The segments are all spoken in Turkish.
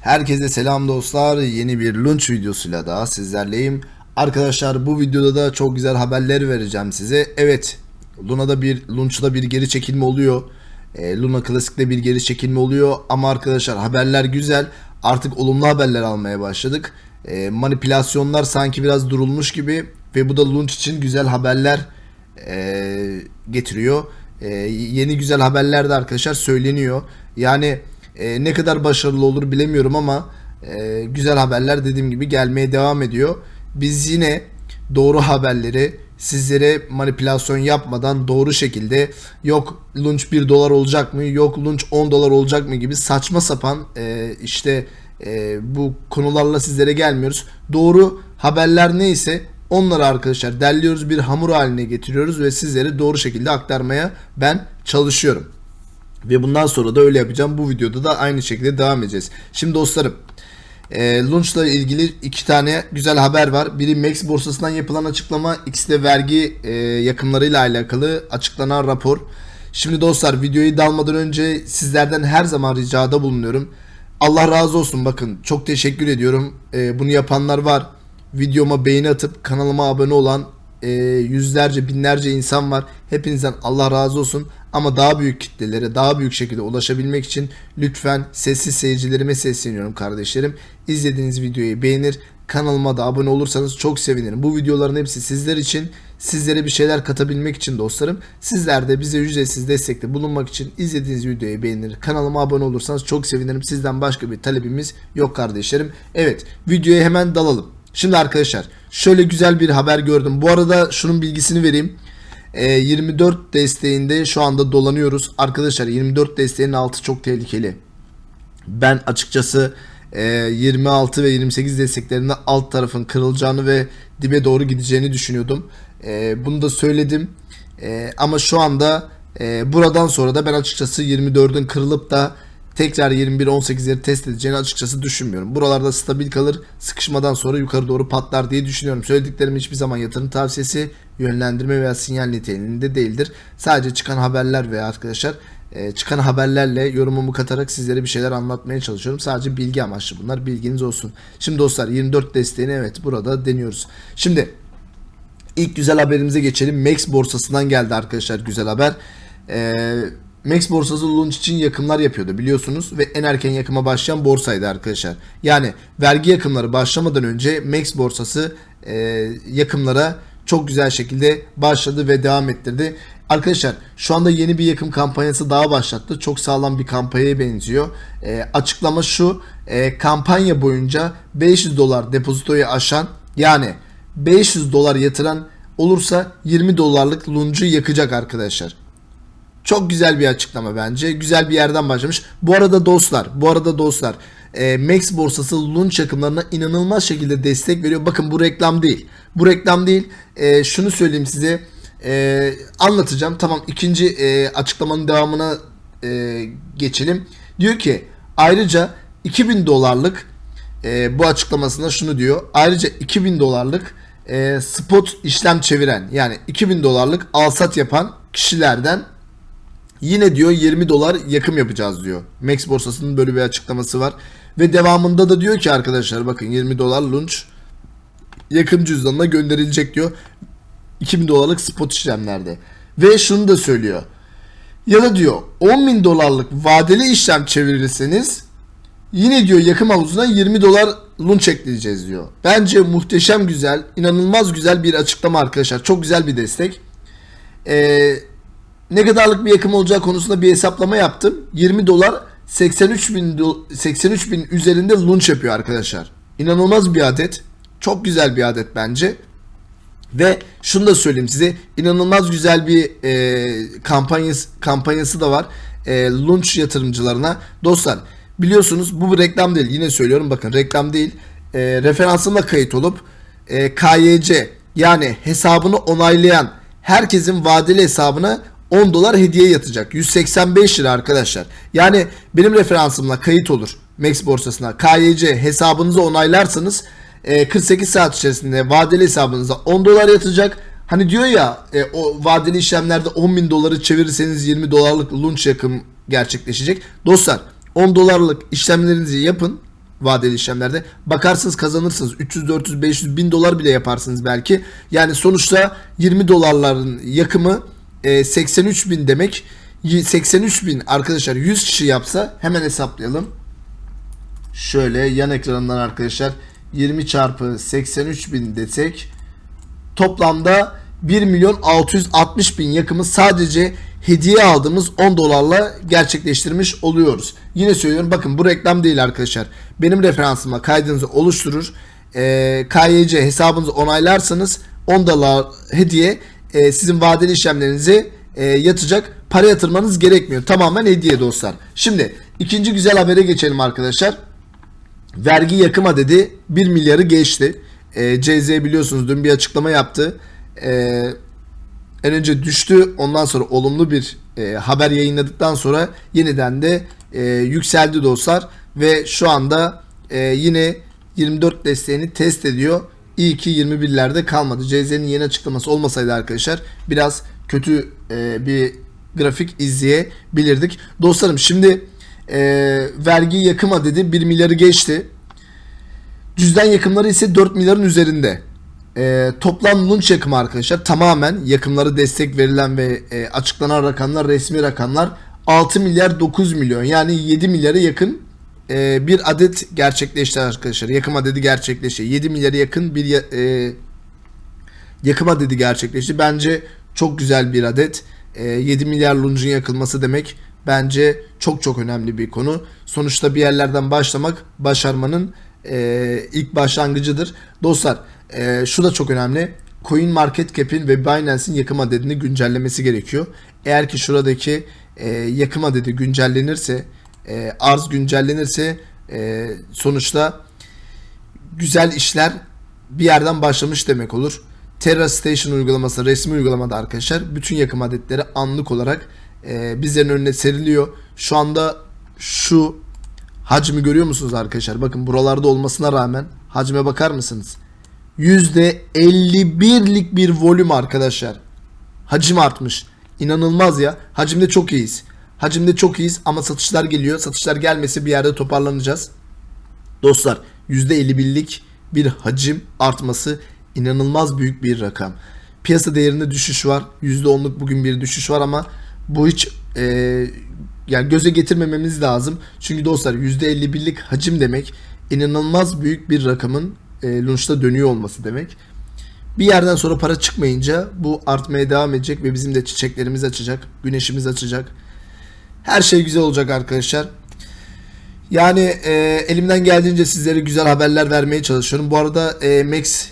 Herkese selam dostlar. Yeni bir lunch videosuyla daha sizlerleyim. Arkadaşlar bu videoda da çok güzel haberler vereceğim size. Evet, Luna'da bir Lunch'da bir geri çekilme oluyor. E, Luna Classic'te bir geri çekilme oluyor ama arkadaşlar haberler güzel. Artık olumlu haberler almaya başladık. E, manipülasyonlar sanki biraz durulmuş gibi ve bu da Lunch için güzel haberler e, getiriyor. E, yeni güzel haberler de arkadaşlar söyleniyor. Yani e, ne kadar başarılı olur bilemiyorum ama e, güzel haberler dediğim gibi gelmeye devam ediyor. Biz yine doğru haberleri sizlere manipülasyon yapmadan doğru şekilde yok lunch 1 dolar olacak mı yok lunch 10 dolar olacak mı gibi saçma sapan e, işte e, bu konularla sizlere gelmiyoruz. Doğru haberler neyse onları arkadaşlar derliyoruz bir hamur haline getiriyoruz ve sizlere doğru şekilde aktarmaya ben çalışıyorum. Ve bundan sonra da öyle yapacağım. Bu videoda da aynı şekilde devam edeceğiz. Şimdi dostlarım e, Launch'la ilgili iki tane güzel haber var. Biri Max borsasından yapılan açıklama, ikisi de vergi e, yakımlarıyla alakalı açıklanan rapor. Şimdi dostlar videoyu dalmadan önce sizlerden her zaman ricada bulunuyorum. Allah razı olsun bakın çok teşekkür ediyorum. E, bunu yapanlar var. Videoma beğeni atıp kanalıma abone olan e, yüzlerce binlerce insan var. Hepinizden Allah razı olsun. Ama daha büyük kitlelere daha büyük şekilde ulaşabilmek için lütfen sessiz seyircilerime sesleniyorum kardeşlerim. İzlediğiniz videoyu beğenir kanalıma da abone olursanız çok sevinirim. Bu videoların hepsi sizler için sizlere bir şeyler katabilmek için dostlarım. Sizler de bize ücretsiz destekte bulunmak için izlediğiniz videoyu beğenir kanalıma abone olursanız çok sevinirim. Sizden başka bir talebimiz yok kardeşlerim. Evet videoya hemen dalalım. Şimdi arkadaşlar şöyle güzel bir haber gördüm. Bu arada şunun bilgisini vereyim. E, 24 desteğinde şu anda dolanıyoruz. Arkadaşlar 24 desteğinin altı çok tehlikeli. Ben açıkçası e, 26 ve 28 desteklerinde alt tarafın kırılacağını ve dibe doğru gideceğini düşünüyordum. E, bunu da söyledim. E, ama şu anda e, buradan sonra da ben açıkçası 24'ün kırılıp da tekrar 21-18'leri test edeceğini açıkçası düşünmüyorum. Buralarda stabil kalır. Sıkışmadan sonra yukarı doğru patlar diye düşünüyorum. Söylediklerim hiçbir zaman yatırım tavsiyesi, yönlendirme veya sinyal niteliğinde değildir. Sadece çıkan haberler veya arkadaşlar e, çıkan haberlerle yorumumu katarak sizlere bir şeyler anlatmaya çalışıyorum. Sadece bilgi amaçlı bunlar. Bilginiz olsun. Şimdi dostlar 24 desteğini evet burada deniyoruz. Şimdi ilk güzel haberimize geçelim. Max borsasından geldi arkadaşlar güzel haber. Eee Max borsası launch için yakımlar yapıyordu biliyorsunuz ve en erken yakıma başlayan borsaydı arkadaşlar. Yani vergi yakımları başlamadan önce Max borsası e, yakımlara çok güzel şekilde başladı ve devam ettirdi. Arkadaşlar şu anda yeni bir yakım kampanyası daha başlattı. Çok sağlam bir kampanyaya benziyor. E, açıklama şu e, kampanya boyunca 500 dolar depozitoyu aşan yani 500 dolar yatıran olursa 20 dolarlık luncu yakacak arkadaşlar. Çok güzel bir açıklama bence. Güzel bir yerden başlamış. Bu arada dostlar, bu arada dostlar, e, Max borsası Lunch yakımlarına inanılmaz şekilde destek veriyor. Bakın bu reklam değil. Bu reklam değil. E, şunu söyleyeyim size. E, anlatacağım. Tamam ikinci e, açıklamanın devamına e, geçelim. Diyor ki ayrıca 2000 dolarlık e, bu açıklamasında şunu diyor. Ayrıca 2000 dolarlık e, spot işlem çeviren yani 2000 dolarlık alsat yapan kişilerden Yine diyor 20 dolar yakım yapacağız diyor. Max borsasının böyle bir açıklaması var. Ve devamında da diyor ki arkadaşlar bakın 20 dolar lunch yakım cüzdanına gönderilecek diyor. 2000 dolarlık spot işlemlerde. Ve şunu da söylüyor. Ya da diyor 10 bin dolarlık vadeli işlem çevirirseniz yine diyor yakım havuzuna 20 dolar lunch ekleyeceğiz diyor. Bence muhteşem güzel, inanılmaz güzel bir açıklama arkadaşlar. Çok güzel bir destek. Eee ne kadarlık bir yakım olacağı konusunda bir hesaplama yaptım. 20 dolar 83 bin 83 bin üzerinde lunch yapıyor arkadaşlar. İnanılmaz bir adet. Çok güzel bir adet bence. Ve şunu da söyleyeyim size inanılmaz güzel bir e, kampanyası kampanyası da var. E, lunch yatırımcılarına. Dostlar biliyorsunuz bu bir reklam değil. Yine söylüyorum bakın reklam değil. E, referansımla kayıt olup e, KYC yani hesabını onaylayan herkesin vadeli hesabına 10 dolar hediye yatacak. 185 lira arkadaşlar. Yani benim referansımla kayıt olur Max borsasına. KYC hesabınızı onaylarsanız 48 e, saat içerisinde vadeli hesabınıza 10 dolar yatacak. Hani diyor ya e, o vadeli işlemlerde 10 bin doları çevirirseniz 20 dolarlık lunch yakım gerçekleşecek. Dostlar 10 dolarlık işlemlerinizi yapın. vadeli işlemlerde. Bakarsınız kazanırsınız. 300, 400, 500 bin dolar bile yaparsınız belki. Yani sonuçta 20 dolarların yakımı e, 83 bin demek. Y- 83 bin arkadaşlar 100 kişi yapsa hemen hesaplayalım. Şöyle yan ekranından arkadaşlar 20 çarpı 83 bin desek toplamda 1 milyon 660 bin yakımı sadece hediye aldığımız 10 dolarla gerçekleştirmiş oluyoruz. Yine söylüyorum bakın bu reklam değil arkadaşlar. Benim referansıma kaydınızı oluşturur. E, KYC hesabınızı onaylarsanız 10 dolar hediye e, sizin vadeli işlemlerinize e, yatacak. Para yatırmanız gerekmiyor. Tamamen hediye dostlar. Şimdi ikinci güzel habere geçelim arkadaşlar vergi yakım adedi 1 milyarı geçti. E, CZ biliyorsunuz dün bir açıklama yaptı. E, en önce düştü ondan sonra olumlu bir e, haber yayınladıktan sonra yeniden de e, yükseldi dostlar ve şu anda e, yine 24 desteğini test ediyor. İyi ki 21'lerde kalmadı. CZ'nin yeni açıklaması olmasaydı arkadaşlar biraz kötü e, bir grafik izleyebilirdik. Dostlarım şimdi e, vergi yakım adedi 1 milyarı geçti. Cüzdan yakımları ise 4 milyarın üzerinde. E, toplam lunch yakımı arkadaşlar tamamen yakımları destek verilen ve e, açıklanan rakamlar resmi rakamlar 6 milyar 9 milyon yani 7 milyara yakın e, bir adet gerçekleşti arkadaşlar. Yakım adedi gerçekleşti. 7 milyara yakın bir e, yakım adedi gerçekleşti. Bence çok güzel bir adet. E, 7 milyar luncun yakılması demek bence çok çok önemli bir konu. Sonuçta bir yerlerden başlamak başarmanın e, ilk başlangıcıdır. Dostlar e, şu da çok önemli. Coin Market Cap'in ve Binance'in yakım adedini güncellemesi gerekiyor. Eğer ki şuradaki e, yakım adedi güncellenirse, e, arz güncellenirse e, sonuçta güzel işler bir yerden başlamış demek olur. Terra Station uygulaması resmi uygulamada arkadaşlar bütün yakım adetleri anlık olarak e, bizlerin önüne seriliyor. Şu anda şu hacmi görüyor musunuz arkadaşlar? Bakın buralarda olmasına rağmen hacme bakar mısınız? %51'lik bir volüm arkadaşlar. Hacim artmış. İnanılmaz ya. Hacimde çok iyiyiz. Hacimde çok iyiyiz ama satışlar geliyor. Satışlar gelmesi bir yerde toparlanacağız. Dostlar %51'lik bir hacim artması inanılmaz büyük bir rakam. Piyasa değerinde düşüş var. %10'luk bugün bir düşüş var ama bu hiç e, yani göze getirmememiz lazım. Çünkü dostlar %51'lik hacim demek inanılmaz büyük bir rakamın e, lunchta dönüyor olması demek. Bir yerden sonra para çıkmayınca bu artmaya devam edecek ve bizim de çiçeklerimiz açacak, güneşimiz açacak. Her şey güzel olacak arkadaşlar. Yani e, elimden geldiğince sizlere güzel haberler vermeye çalışıyorum. Bu arada e, Max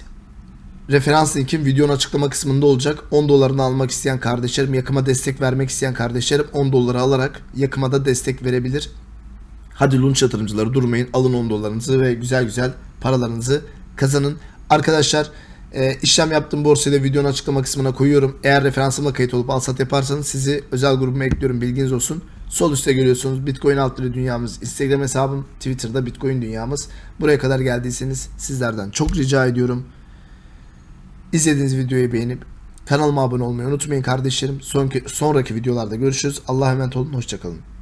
referans linkim videonun açıklama kısmında olacak. 10 dolarını almak isteyen kardeşlerim, yakıma destek vermek isteyen kardeşlerim 10 doları alarak yakıma da destek verebilir. Hadi lunch yatırımcıları durmayın. Alın 10 dolarınızı ve güzel güzel paralarınızı kazanın. Arkadaşlar e, işlem yaptığım borsayı da videonun açıklama kısmına koyuyorum. Eğer referansımla kayıt olup al sat yaparsanız sizi özel grubuma ekliyorum. Bilginiz olsun. Sol üstte görüyorsunuz Bitcoin altları dünyamız. Instagram hesabım, Twitter'da Bitcoin dünyamız. Buraya kadar geldiyseniz sizlerden çok rica ediyorum. İzlediğiniz videoyu beğenip kanalıma abone olmayı unutmayın kardeşlerim. Sonraki, sonraki videolarda görüşürüz. Allah'a emanet olun. Hoşçakalın.